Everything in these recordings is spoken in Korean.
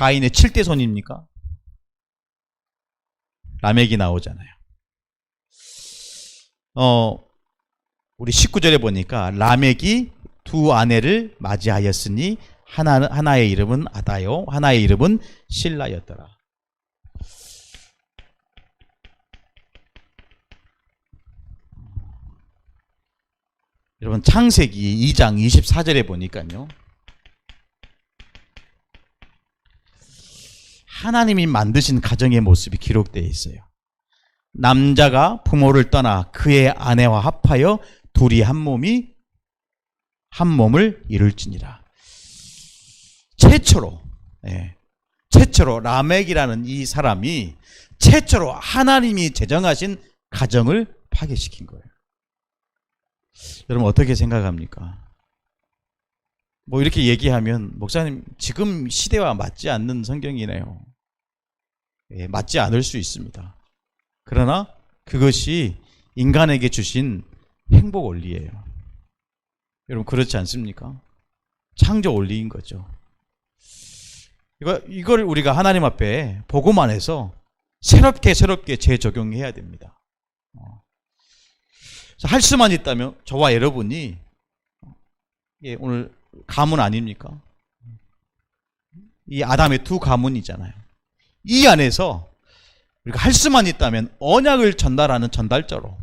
가인의 7대 손입니까? 라멕이 나오잖아요. 어, 우리 19절에 보니까 라멕이 두 아내를 맞이하였으니 하나, 하나의 이름은 아다요, 하나의 이름은 신라였더라. 여러분 창세기 2장 24절에 보니까요. 하나님이 만드신 가정의 모습이 기록되어 있어요. 남자가 부모를 떠나 그의 아내와 합하여 둘이 한 몸이 한 몸을 이룰지니라. 최초로 예, 최초로 라멕이라는 이 사람이 최초로 하나님이 제정하신 가정을 파괴시킨 거예요. 여러분 어떻게 생각합니까? 뭐 이렇게 얘기하면 목사님 지금 시대와 맞지 않는 성경이네요. 예, 맞지 않을 수 있습니다. 그러나 그것이 인간에게 주신 행복 원리예요. 여러분 그렇지 않습니까? 창조 원리인 거죠. 이거 이걸 우리가 하나님 앞에 보고만 해서 새롭게 새롭게 재적용해야 됩니다. 어. 할 수만 있다면 저와 여러분이 예, 오늘 가문 아닙니까? 이 아담의 두 가문이잖아요. 이 안에서 우리가 할 수만 있다면 언약을 전달하는 전달자로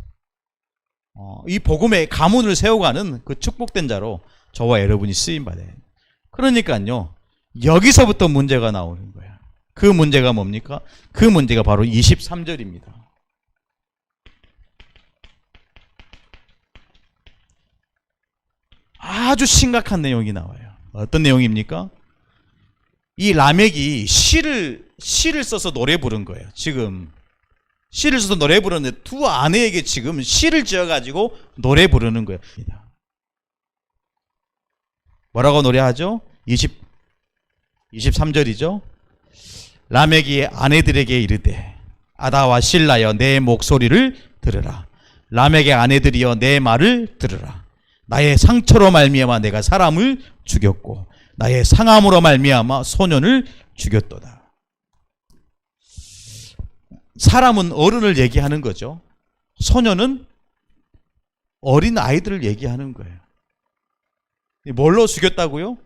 어, 이 복음의 가문을 세워가는 그 축복된 자로 저와 여러분이 쓰임 받아요. 그러니까요. 여기서부터 문제가 나오는 거예요. 그 문제가 뭡니까? 그 문제가 바로 23절입니다. 아주 심각한 내용이 나와요. 어떤 내용입니까? 이 라멕이 시를 시를 써서 노래 부른 거예요. 지금 시를 써서 노래 부르는데 두 아내에게 지금 시를 지어 가지고 노래 부르는 거예요. 뭐라고 노래하죠? 20 23절이죠. 라멕이 아내들에게 이르되 아다와 신라여 내 목소리를 들으라. 라멕의 아내들이여 내 말을 들으라. 나의 상처로 말미암아 내가 사람을 죽였고 나의 상함으로 말미암아 소년을 죽였도다. 사람은 어른을 얘기하는 거죠. 소년은 어린 아이들을 얘기하는 거예요. 뭘로 죽였다고요?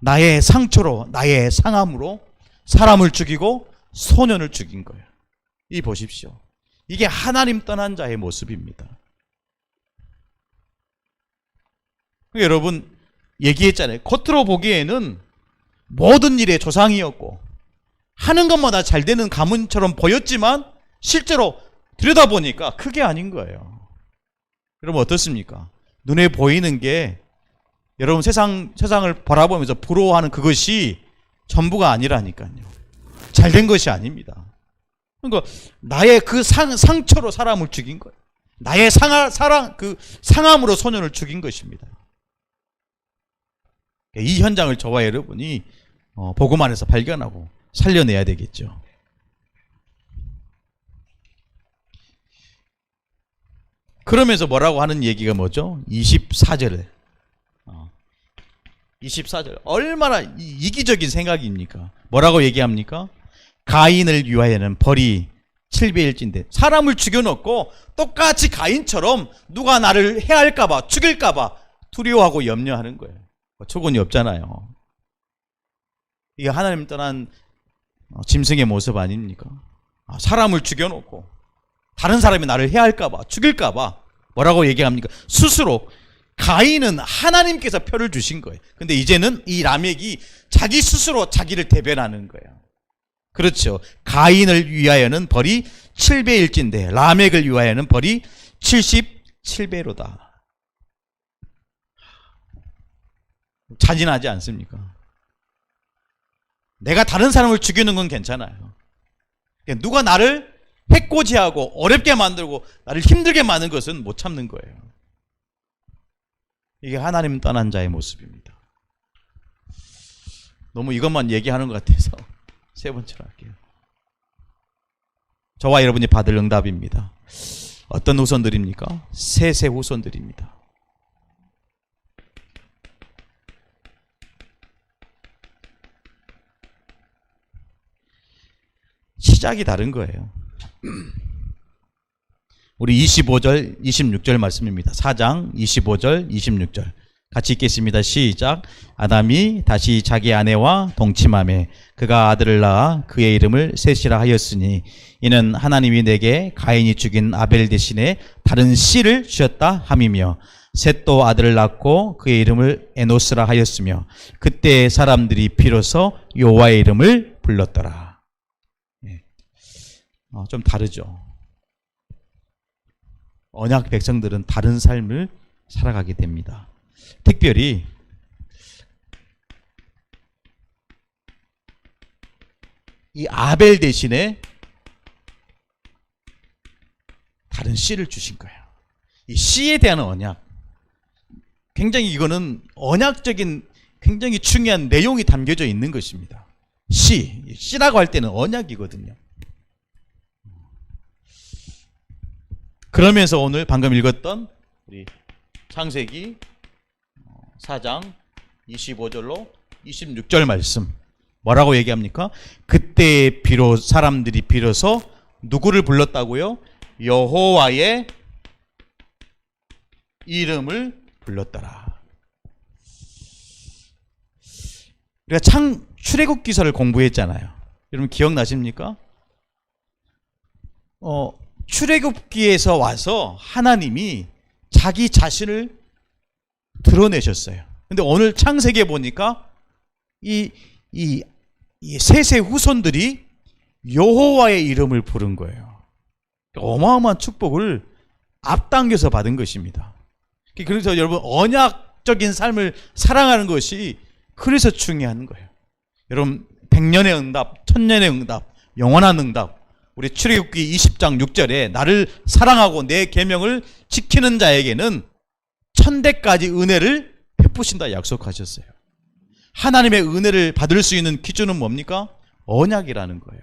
나의 상처로, 나의 상함으로 사람을 죽이고 소년을 죽인 거예요. 이 보십시오. 이게 하나님 떠난 자의 모습입니다. 여러분 얘기했잖아요. 겉으로 보기에는 모든 일의 조상이었고 하는 것마다 잘 되는 가문처럼 보였지만 실제로 들여다보니까 그게 아닌 거예요. 여러분 어떻습니까? 눈에 보이는 게 여러분 세상 세상을 바라보면서 부러워하는 그것이 전부가 아니라니까요. 잘 된 것이 아닙니다. 그러니까 나의 그 상, 상처로 사람을 죽인 거예요. 나의 상하, 사랑 그 상함으로 소년을 죽인 것입니다. 이 현장을 저와 여러분이 어, 보고만 해서 발견하고 살려내야 되겠죠. 그러면서 뭐라고 하는 얘기가 뭐죠? 24절에 24절 얼마나 이기적인 생각입니까? 뭐라고 얘기합니까? 가인을 위하여는 벌이 7배일진데 사람을 죽여놓고 똑같이 가인처럼 누가 나를 해할까봐 죽일까봐 두려워하고 염려하는 거예요. 뭐 초근이 없잖아요. 이게 하나님 떠난 어, 짐승의 모습 아닙니까? 아, 사람을 죽여놓고 다른 사람이 나를 해할까봐 죽일까봐 뭐라고 얘기합니까? 스스로 가인은 하나님께서 표를 주신 거예요. 근데 이제는 이 라멕이 자기 스스로 자기를 대변하는 거예요. 그렇죠. 가인을 위하여는 벌이 7배일진데 라멕을 위하여는 벌이 77배로다. 잔인하지 않습니까? 내가 다른 사람을 죽이는 건 괜찮아요. 그러니까 누가 나를 해코지하고 어렵게 만들고 나를 힘들게 만든 것은 못 참는 거예요. 이게 하나님 떠난 자의 모습입니다. 너무 이것만 얘기하는 것 같아서 세 번째로 할게요. 저와 여러분이 받을 응답입니다. 어떤 후손들입니까? 세세 후손들입니다. 시작이 다른 거예요. 우리 25절, 26절 말씀입니다. 4장 25절, 26절. 같이 읽겠습니다. 시작. 아담이 다시 자기 아내와 동침함에 그가 아들을 낳아 그의 이름을 셋이라 하였으니 이는 하나님이 내게 가인이 죽인 아벨 대신에 다른 씨를 주셨다 함이며 셋도 아들을 낳고 그의 이름을 에노스라 하였으며 그때 사람들이 비로소 여호와의 이름을 불렀더라. 예. 어, 좀 다르죠. 언약 백성들은 다른 삶을 살아가게 됩니다. 특별히 이 아벨 대신에 다른 씨를 주신 거예요. 이 씨에 대한 언약. 굉장히 이거는 언약적인 굉장히 중요한 내용이 담겨져 있는 것입니다. 씨. 씨라고 할 때는 언약이거든요. 그러면서 오늘 방금 읽었던 우리 창세기 4장 25절로 26절 말씀 뭐라고 얘기합니까? 그때 비로 사람들이 비로소 누구를 불렀다고요? 여호와의 이름을 불렀더라. 우리가 창 출애굽 기사를 공부했잖아요. 여러분 기억나십니까? 어, 출애굽기에서 와서 하나님이 자기 자신을 드러내셨어요. 근데 오늘 창세기에 보니까 이, 이, 이 셋의 후손들이 여호와의 이름을 부른 거예요. 어마어마한 축복을 앞당겨서 받은 것입니다. 그래서 여러분 언약적인 삶을 사랑하는 것이 그래서 중요한 거예요. 여러분 백년의 응답, 천년의 응답, 영원한 응답. 우리 출애굽기 20장 6절에 나를 사랑하고 내 계명을 지키는 자에게는 천대까지 은혜를 베푸신다 약속하셨어요. 하나님의 은혜를 받을 수 있는 기준은 뭡니까? 언약이라는 거예요.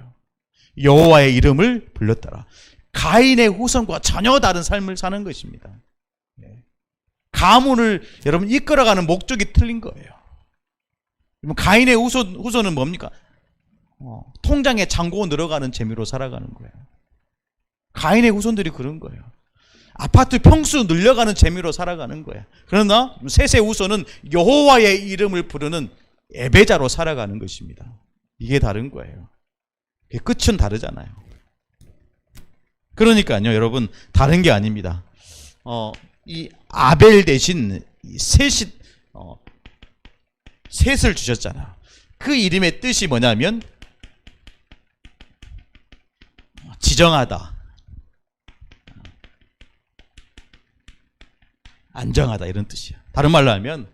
여호와의 이름을 불렀더라. 가인의 후손과 전혀 다른 삶을 사는 것입니다. 예. 가문을 여러분 이끌어가는 목적이 틀린 거예요. 가인의 후손, 후손은 뭡니까? 어, 통장에 잔고 늘어가는 재미로 살아가는 거예요. 가인의 후손들이 그런 거예요. 아파트 평수 늘려가는 재미로 살아가는 거야. 그러나 셋의 후손은 여호와의 이름을 부르는 예배자로 살아가는 것입니다. 이게 다른 거예요. 끝은 다르잖아요. 그러니까요, 여러분 다른 게 아닙니다. 어, 이 아벨 대신 셋이 어, 셋을 주셨잖아. 그 이름의 뜻이 뭐냐면 지정하다. 안정하다 이런 뜻이야. 다른 말로 하면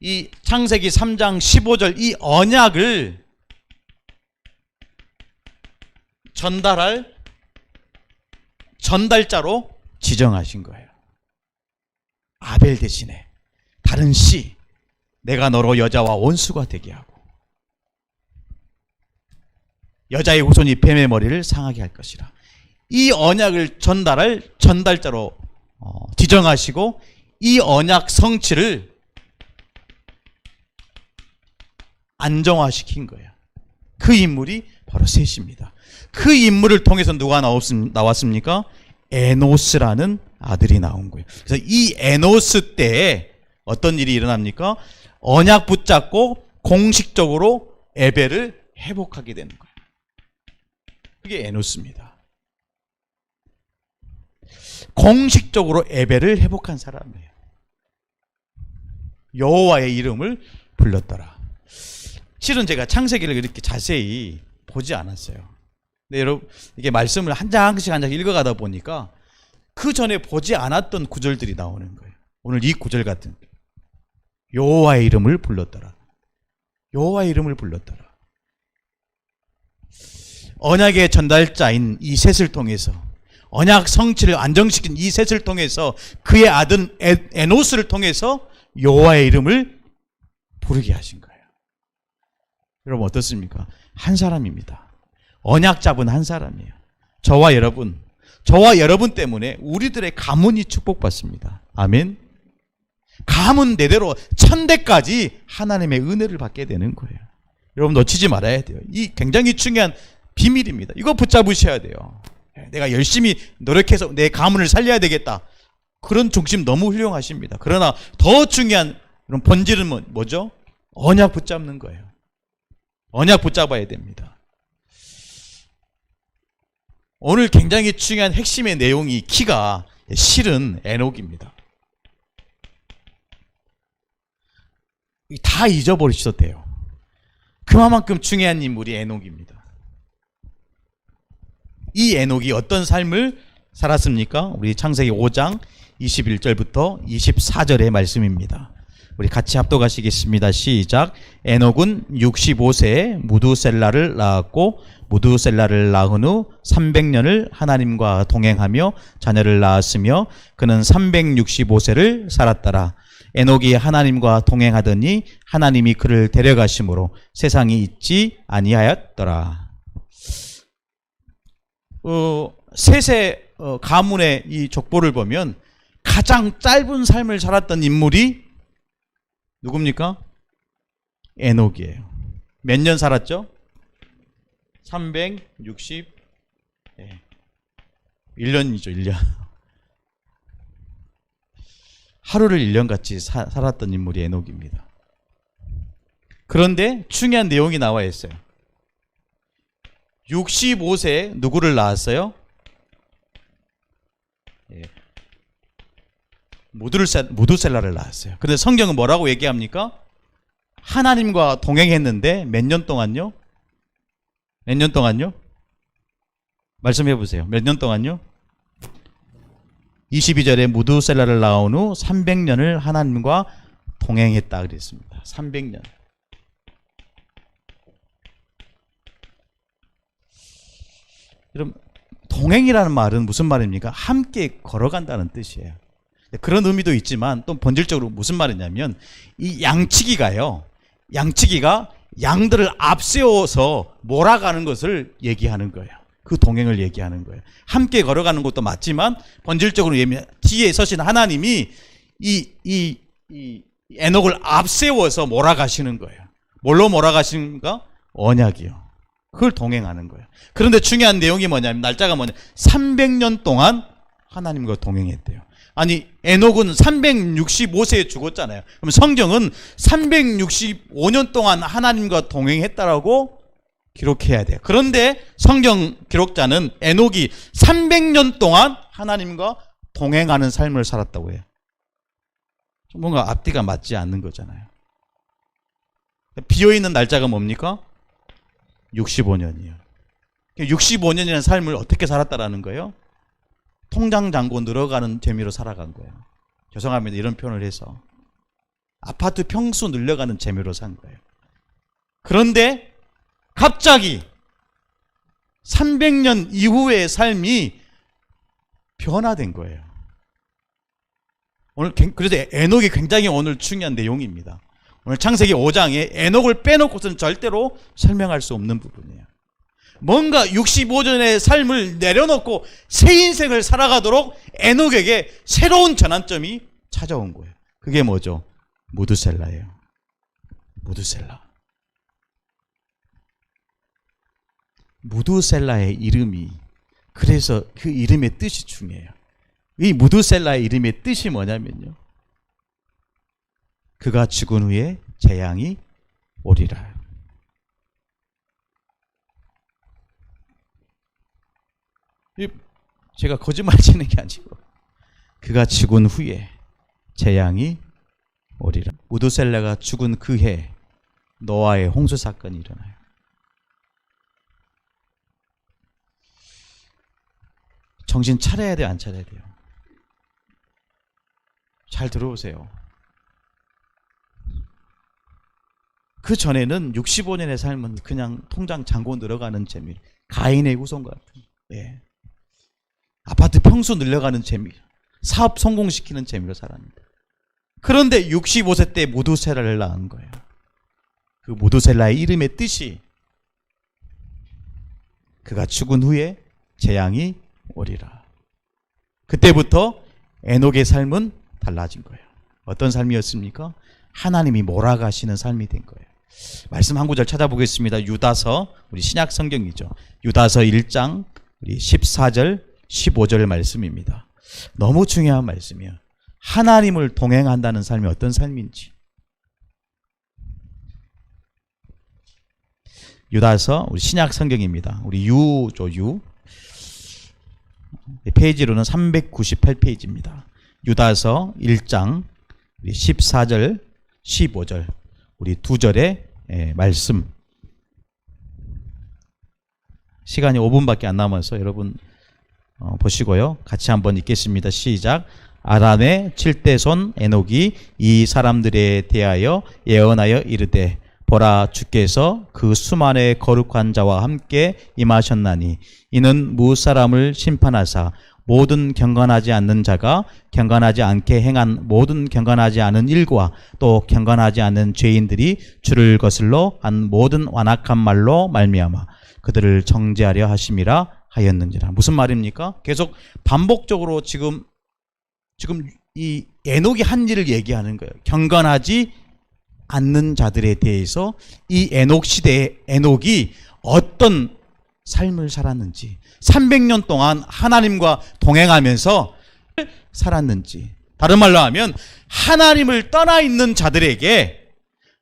이 창세기 3장 15절 이 언약을 전달할 전달자로 지정하신 거예요. 아벨 대신에 다른 씨 내가 너로 여자와 원수가 되게 하고 여자의 후손이 뱀의 머리를 상하게 할 것이라. 이 언약을 전달할 전달자로 어, 지정하시고 이 언약 성취를 안정화시킨 거예요. 그 인물이 바로 셋입니다. 그 인물을 통해서 누가 나왔습니까? 에노스라는 아들이 나온 거예요. 그래서 이 에노스 때에 어떤 일이 일어납니까? 언약 붙잡고 공식적으로 에베를 회복하게 되는 거예요. 그게 에노스입니다. 공식적으로 에베를 회복한 사람이에요. 여호와의 이름을 불렀더라. 실은 제가 창세기를 이렇게 자세히 보지 않았어요. 근데 여러분 이게 말씀을 한 장씩 한장 읽어가다 보니까 그 전에 보지 않았던 구절들이 나오는 거예요. 오늘 이 구절 같은 여호와의 이름을 불렀더라. 여호와의 이름을 불렀더라. 언약의 전달자인 이 셋을 통해서 언약 성취를 안정시킨 이 셋을 통해서 그의 아들 에노스를 통해서 여호와의 이름을 부르게 하신 거예요. 여러분 어떻습니까? 한 사람입니다. 언약 잡은 한 사람이에요. 저와 여러분, 저와 여러분 때문에 우리들의 가문이 축복받습니다. 아멘. 가문 대대로 천대까지 하나님의 은혜를 받게 되는 거예요. 여러분 놓치지 말아야 돼요. 이 굉장히 중요한 비밀입니다. 이거 붙잡으셔야 돼요. 예, 내가 열심히 노력해서 내 가문을 살려야 되겠다. 그런 중심 너무 훌륭하십니다. 그러나 더 중요한 그런 본질은 뭐- 뭐죠? 언약 붙잡는 거예요. 언약 붙잡아야 됩니다. 오늘 굉장히 중요한 핵심의 내용이 키가 실은 에녹입니다. 다 잊어버리셔도 돼요. 그만큼 중요한 인물이 에녹입니다. 이 에녹이 어떤 삶을 살았습니까? 우리 창세기 5장 21절부터 24절의 말씀입니다. 우리 같이 합독하시겠습니다. 시작. 에녹은 65세에 무두셀라를 낳았고 무두셀라를 낳은 후 300년을 하나님과 동행하며 자녀를 낳았으며 그는 365세를 살았더라. 에녹이 하나님과 동행하더니 하나님이 그를 데려가심으로 세상이 있지 아니하였더라. 어, 셋의 어, 가문의 이 족보를 보면 가장 짧은 삶을 살았던 인물이 누굽니까? 에녹이에요. 몇 년 살았죠? 360 예. 1년이죠, 1년. 하루를 1년 같이 사- 살았던 인물이 에녹입니다. 그런데 중요한 내용이 나와 있어요. 65세에 누구를 낳았어요? 예. 무두셀라를 낳았어요. 근데 성경은 뭐라고 얘기합니까? 하나님과 동행했는데 몇 년 동안요? 몇 년 동안요? 말씀해 보세요. 몇 년 동안요? 22절에 무두셀라를 낳은 후 300년을 하나님과 동행했다 그랬습니다. 300년. 여러분 동행이라는 말은 무슨 말입니까? 함께 걸어간다는 뜻이에요. 그런 의미도 있지만 또 본질적으로 무슨 말이냐면 이 양치기가요. 양치기가 양들을 앞세워서 몰아가는 것을 얘기하는 거예요. 그 동행을 얘기하는 거예요. 함께 걸어가는 것도 맞지만 본질적으로 예미 뒤에 서신 하나님이 이, 이, 이 에녹을 앞세워서 몰아가시는 거예요. 뭘로 몰아가시는가? 언약이요. 그걸 동행하는 거예요. 그런데 중요한 내용이 뭐냐면 날짜가 뭐냐? 300년 동안 하나님과 동행했대요. 아니 에녹은 365세에 죽었잖아요. 그럼 성경은 365년 동안 하나님과 동행했다라고 기록해야 돼요. 그런데 성경 기록자는 에녹이 300년 동안 하나님과 동행하는 삶을 살았다고 해요. 좀 뭔가 앞뒤가 맞지 않는 거잖아요. 비어 있는 날짜가 뭡니까? 65년이에요. 65년이라는 삶을 어떻게 살았다라는 거예요? 통장 잔고 늘어가는 재미로 살아간 거예요. 죄송합니다. 이런 표현을 해서. 아파트 평수 늘려가는 재미로 산 거예요. 그런데 갑자기 300년 이후의 삶이 변화된 거예요. 오늘 굉- 그래서 에녹이 굉장히 오늘 중요한 내용입니다. 오늘 창세기 5장에 에녹을 빼놓고서는 절대로 설명할 수 없는 부분이에요. 뭔가 65년의 삶을 내려놓고 새 인생을 살아가도록 에녹에게 새로운 전환점이 찾아온 거예요. 그게 뭐죠? 무드셀라예요. 무드셀라. 무드셀라의 이름이 그래서 그 이름의 뜻이 중요해요. 이 무드셀라의 이름의 뜻이 뭐냐면요. 그가 죽은 후에 재앙이 오리라. 이 제가 거짓말 치는 게 아니고 그가 죽은 후에 재앙이 오리라. 무드셀라가 죽은 그 해 노아의 홍수 사건이 일어나요. 정신 차려야 돼요, 안 차려야 돼요? 잘 들어보세요. 그 전에는 65년의 삶은 그냥 통장 잔고 늘어가는 재미, 가인의 후손과 같은, 예. 아파트 평수 늘려가는 재미, 사업 성공시키는 재미로 살았는데. 그런데 65세 때 모두셀라를 낳은 거예요. 그 모두셀라의 이름의 뜻이 그가 죽은 후에 재앙이 오리라. 그때부터 에녹의 삶은 달라진 거예요. 어떤 삶이었습니까? 하나님이 몰아가시는 삶이 된 거예요. 말씀 한 구절 찾아보겠습니다. 유다서 우리 신약 성경이죠. 유다서 1장 우리 14절 15절 말씀입니다. 너무 중요한 말씀이에요. 하나님을 동행한다는 삶이 어떤 삶인지. 유다서 우리 신약 성경입니다. 우리 유죠 유. 페이지로는 398페이지입니다. 유다서 1장 우리 14절 15절 우리 두 절의 예, 말씀. 시간이 5분밖에 안 남아서 여러분 어, 보시고요. 같이 한번 읽겠습니다. 시작. 아람의 칠대손 에녹이 이 사람들에 대하여 예언하여 이르되 보라 주께서 그 수만의 거룩한 자와 함께 임하셨나니 이는 무사람을 심판하사 모든 경건하지 않는 자가 경건하지 않게 행한 모든 경건하지 않은 일과 또 경건하지 않은 죄인들이 주를 거슬러 한 모든 완악한 말로 말미암아 그들을 정죄하려 하심이라 하였는지라 무슨 말입니까? 계속 반복적으로 지금 지금 이 에녹이 한 일을 얘기하는 거예요. 경건하지 않는 자들에 대해서 이 에녹 시대의 에녹이 어떤 삶을 살았는지 300년 동안 하나님과 동행하면서 살았는지 다른 말로 하면 하나님을 떠나 있는 자들에게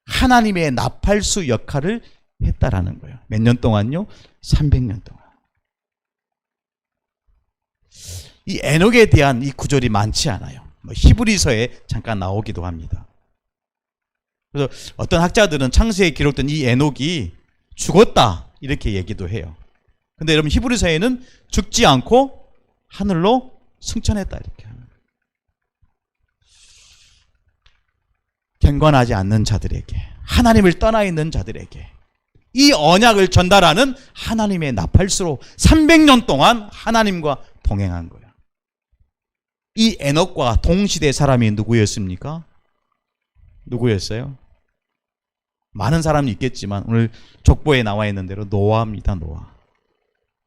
하나님의 나팔수 역할을 했다라는 거예요. 몇 년 동안요? 300년 동안. 이 에녹에 대한 이 구절이 많지 않아요. 뭐 히브리서에 잠깐 나오기도 합니다. 그래서 어떤 학자들은 창세에 기록된 이 에녹이 죽었다 이렇게 얘기도 해요. 근데 여러분 히브리서에는 죽지 않고 하늘로 승천했다 이렇게 하는 거예요. 경건하지 않는 자들에게 하나님을 떠나 있는 자들에게 이 언약을 전달하는 하나님의 나팔수로 300년 동안 하나님과 동행한 거예요. 이 에녹과 동시대 사람이 누구였습니까? 누구였어요? 많은 사람이 있겠지만 오늘 족보에 나와 있는 대로 노아입니다. 노아.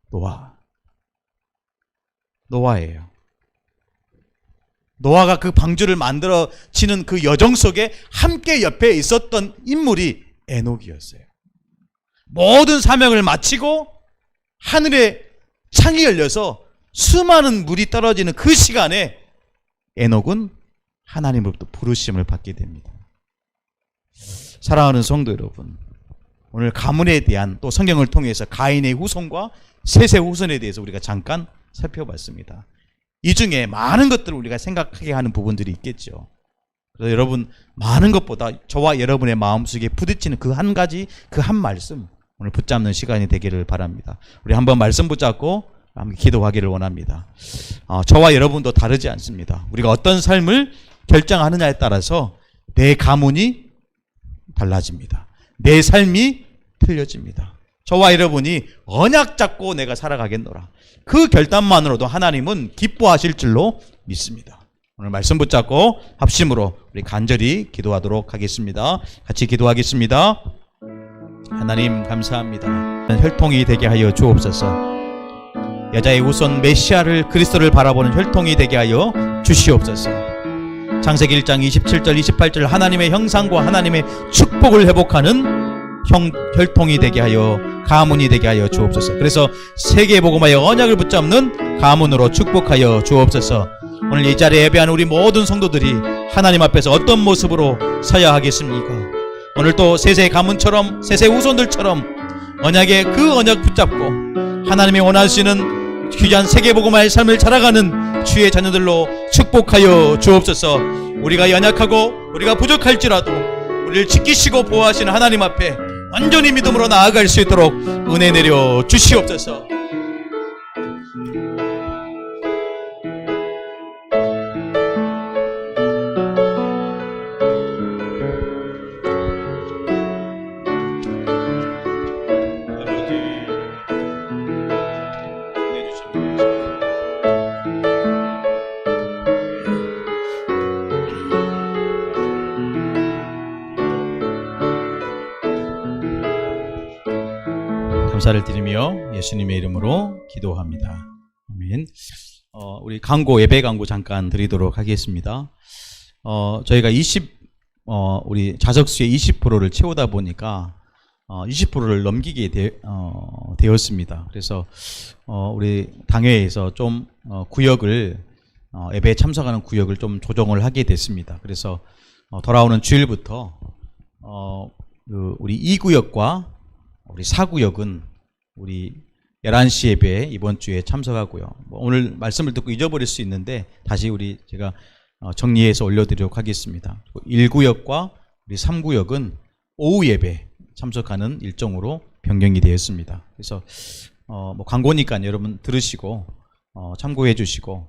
노아. 노아예요. 노아가 그 방주를 만들어 지는 그 여정 속에 함께 옆에 있었던 인물이 에녹이었어요. 모든 사명을 마치고 하늘에 창이 열려서 수많은 물이 떨어지는 그 시간에 에녹은 하나님으로부터 부르심을 받게 됩니다. 사랑하는 성도 여러분, 오늘 가문에 대한 또 성경을 통해서 가인의 후손과 셋의 후손에 대해서 우리가 잠깐 살펴봤습니다. 이 중에 많은 것들을 우리가 생각하게 하는 부분들이 있겠죠. 그래서 여러분 많은 것보다 저와 여러분의 마음속에 부딪히는 그 한 가지 그 한 말씀 오늘 붙잡는 시간이 되기를 바랍니다. 우리 한번 말씀 붙잡고 함께 기도하기를 원합니다. 어, 저와 여러분도 다르지 않습니다. 우리가 어떤 삶을 결정하느냐에 따라서 내 가문이 달라집니다. 내 삶이 틀려집니다. 저와 여러분이 언약 잡고 내가 살아가겠노라. 그 결단만으로도 하나님은 기뻐하실 줄로 믿습니다. 오늘 말씀 붙잡고 합심으로 우리 간절히 기도하도록 하겠습니다. 같이 기도하겠습니다. 하나님 감사합니다. 혈통이 되게 하여 주옵소서. 여자의 우선 메시아를 그리스도를 바라보는 혈통이 되게 하여 주시옵소서. 창세기 1장 27절 28절 하나님의 형상과 하나님의 축복을 회복하는 형 혈통이 되게 하여 가문이 되게 하여 주옵소서. 그래서 세계 복음화의 언약을 붙잡는 가문으로 축복하여 주옵소서. 오늘 이 자리에 예배하는 우리 모든 성도들이 하나님 앞에서 어떤 모습으로 서야 하겠습니까? 오늘 또 세세 가문처럼 세세 후손들처럼 언약의 그 언약 붙잡고 하나님이 원하시는 귀한 세계복음화의 삶을 살아가는 주의 자녀들로 축복하여 주옵소서. 우리가 연약하고 우리가 부족할지라도 우리를 지키시고 보호하시는 하나님 앞에 완전히 믿음으로 나아갈 수 있도록 은혜 내려 주시옵소서. 예수님의 이름으로 기도합니다. 아멘. 어, 우리 광고 예배 광고 잠깐 드리도록 하겠습니다. 어, 저희가 20 어, 우리 좌석수의 20%를 채우다 보니까 어, 20%를 넘기게 되, 어, 되었습니다. 그래서 어, 우리 당회에서 좀 어, 구역을 어, 예배에 참석하는 구역을 좀 조정을 하게 됐습니다. 그래서 어, 돌아오는 주일부터 어, 그 우리 2구역과 우리 4구역은 우리 11시 예배에 이번 주에 참석하고요. 뭐 오늘 말씀을 듣고 잊어버릴 수 있는데 다시 우리 제가 어, 정리해서 올려드리도록 하겠습니다. 1구역과 우리 3구역은 오후 예배 참석하는 일정으로 변경이 되었습니다. 그래서 어, 뭐 광고니까 여러분 들으시고 어, 참고해 주시고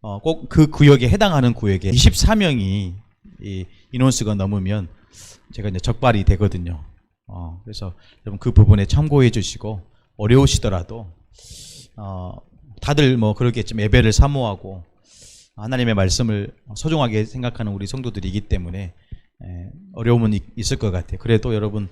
어, 꼭 그 구역에 해당하는 구역에 24명이 이 인원수가 넘으면 제가 이제 적발이 되거든요. 어, 그래서 여러분 그 부분에 참고해 주시고 어려우시더라도 어, 다들 뭐 그러겠지만 예배를 사모하고 하나님의 말씀을 소중하게 생각하는 우리 성도들이기 때문에 에, 어려움은 있- 있을 것 같아요. 그래도 여러분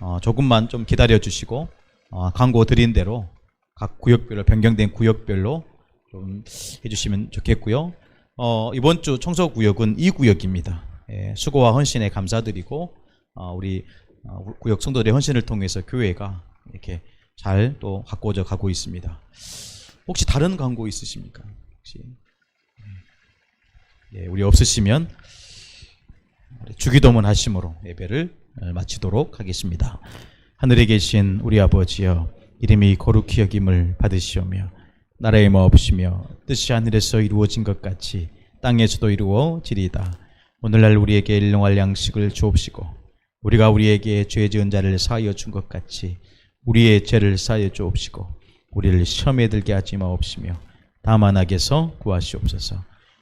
어, 조금만 좀 기다려 주시고 어, 광고 드린 대로 각 구역별로 변경된 구역별로 좀 해주시면 좋겠고요. 어, 이번 주 청소 구역은 이 구역입니다. 예, 수고와 헌신에 감사드리고 어, 우리 어, 구역 성도들의 헌신을 통해서 교회가 이렇게 잘 또 가꾸어져 가고 있습니다. 혹시 다른 광고 있으십니까? 혹시 예, 우리 없으시면 주기도문 하심으로 예배를 어, 마치도록 하겠습니다. 하늘에 계신 우리 아버지여 이름이 거룩히 여김을 받으시오며 나라의 마옵시며 뜻이 하늘에서 이루어진 것 같이 땅에서도 이루어지리다. 오늘날 우리에게 일용할 양식을 주옵시고 우리가 우리에게 죄 지은 자를 사하여 준 것 같이 우리의 죄를 사하여 주옵시고 우리를 시험에 들게 하지 마옵시며 다만 악에서 구하시옵소서.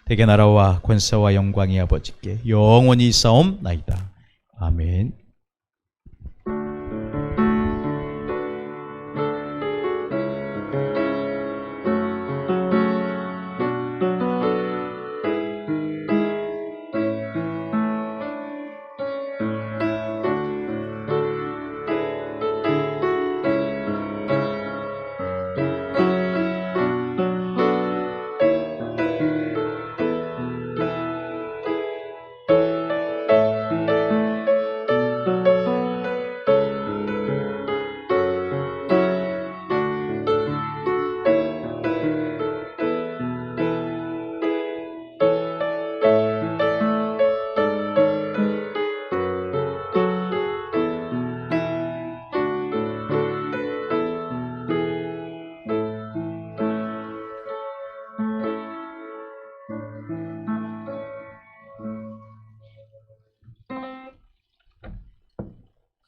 대개 나라와 권세와 영광이 아버지께 영원히 싸움 나이다. 아멘.